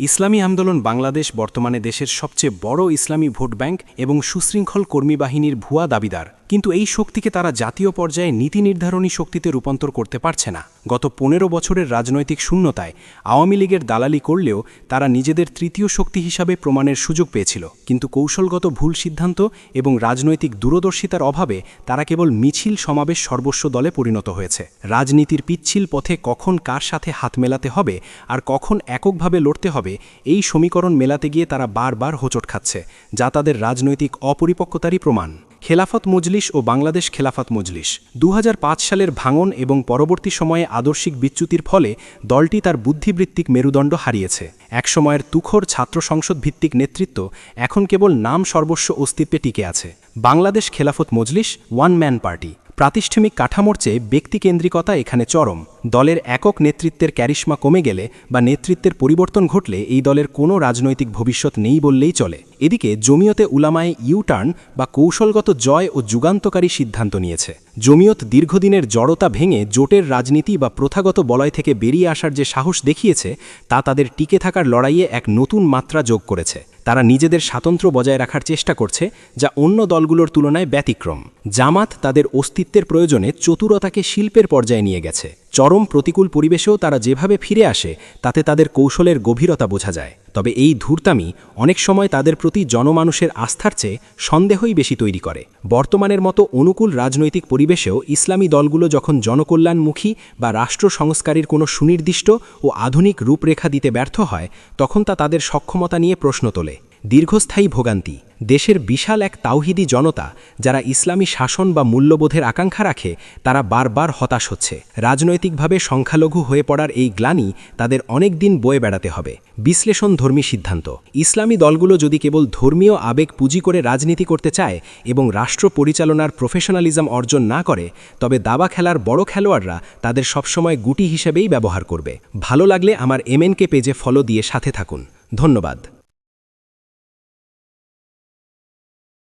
ইসলামী আন্দোলন বাংলাদেশ বর্তমানে দেশের সবচেয়ে বড় ইসলামী ভোট ব্যাংক এবং সুশৃঙ্খল কর্মী বাহিনীর ভুয়া দাবিদার। কিন্তু এই শক্তিকে তারা জাতীয় পর্যায়ে নীতি নির্ধারণী শক্তিতে রূপান্তর করতে পারছে না। গত পনেরো বছরের রাজনৈতিক শূন্যতায় আওয়ামী লীগের দালালি করলেও তারা নিজেদের তৃতীয় শক্তি হিসাবে প্রমাণের সুযোগ পেয়েছিল। কিন্তু কৌশলগত ভুল সিদ্ধান্ত এবং রাজনৈতিক দূরদর্শিতার অভাবে তারা কেবল মিছিল সমাবেশ সর্বস্ব দলে পরিণত হয়েছে। রাজনীতির পিচ্ছিল পথে কখন কার সাথে হাত মেলাতে হবে আর কখন এককভাবে লড়তে হবে, এই সমীকরণ মেলাতে গিয়ে তারা বারবার হোঁচট খাচ্ছে, যা তাদের রাজনৈতিক অপরিপক্কতারই প্রমাণ। খেলাফত মজলিস ও বাংলাদেশ খেলাফত মজলিস। দু হাজার পাঁচ সালের ভাঙন এবং পরবর্তী সময়ে আদর্শিক বিচ্যুতির ফলে দলটি তার বুদ্ধিবৃত্তিক মেরুদণ্ড হারিয়েছে। একসময়ের তুখর ছাত্র সংসদ ভিত্তিক নেতৃত্ব এখন কেবল নাম সর্বস্ব অস্তিত্বে টিকে আছে। Bangladesh Khelafat Majlis one man party. প্রাতিষ্ঠানিক কাঠামোর চেয়ে ব্যক্তিকেন্দ্রিকতা এখানে চরম। দলের একক নেতৃত্বের ক্যারিশমা কমে গেলে বা নেতৃত্বের পরিবর্তন ঘটলে এই দলের কোনো রাজনৈতিক ভবিষ্যৎ নেই বললেই চলে। এদিকে জমিয়তে উলামায়ে ইউটার্ন বা কৌশলগত জয় ও যুগান্তকারী সিদ্ধান্ত নিয়েছে। জমিয়ত দীর্ঘদিনের জড়তা ভেঙে জোটের রাজনীতি বা প্রথাগত বলয় থেকে বেরিয়ে আসার যে সাহস দেখিয়েছে, তা তাদের টিকে থাকার লড়াইয়ে এক নতুন মাত্রা যোগ করেছে। তারা নিজেদের স্বাতন্ত্র্য বজায় রাখার চেষ্টা করছে, যা অন্য দলগুলোর তুলনায় ব্যতিক্রম। জামাত তাদের অস্তিত্বের প্রয়োজনে চতুরতাকে শিল্পের পর্যায়ে নিয়ে গেছে। চরম প্রতিকূল পরিবেশেও তারা যেভাবে ফিরে আসে, তাতে তাদের কৌশলের গভীরতা বোঝা যায়। তবে এই ধূর্তামি অনেক সময় তাদের প্রতি জনমানুষের আস্থার চেয়ে সন্দেহই বেশি তৈরি করে। বর্তমানের মতো অনুকূল রাজনৈতিক পরিবেশেও ইসলামী দলগুলো যখন জনকল্যাণমুখী বা রাষ্ট্র সংস্কারের কোনো সুনির্দিষ্ট ও আধুনিক রূপরেখা দিতে ব্যর্থ হয়, তখন তা তাদের সক্ষমতা নিয়ে প্রশ্ন তোলে। দীর্ঘস্থায়ী ভোগান্তি, দেশের বিশাল এক তাওহিদি জনতা যারা ইসলামী শাসন বা মূল্যবোধের আকাঙ্ক্ষা রাখে, তারা বারবার হতাশ হচ্ছে। রাজনৈতিকভাবে সংখ্যালঘু হয়ে পড়ার এই গ্লানি তাদের অনেক দিন বয়ে বেড়াতে হবে। বিশ্লেষণ ধর্মী সিদ্ধান্ত। ইসলামী দলগুলো যদি কেবল ধর্মীয় আবেগ পুঁজি করে রাজনীতি করতে চায় এবং রাষ্ট্র পরিচালনার প্রফেশনালিজম অর্জন না করে, তবে দাবা খেলার বড় খেলোয়াড়রা তাদের সবসময় গুটি হিসেবেই ব্যবহার করবে। ভালো লাগলে আমার এমএনকে পেজে ফলো দিয়ে সাথে থাকুন। ধন্যবাদ।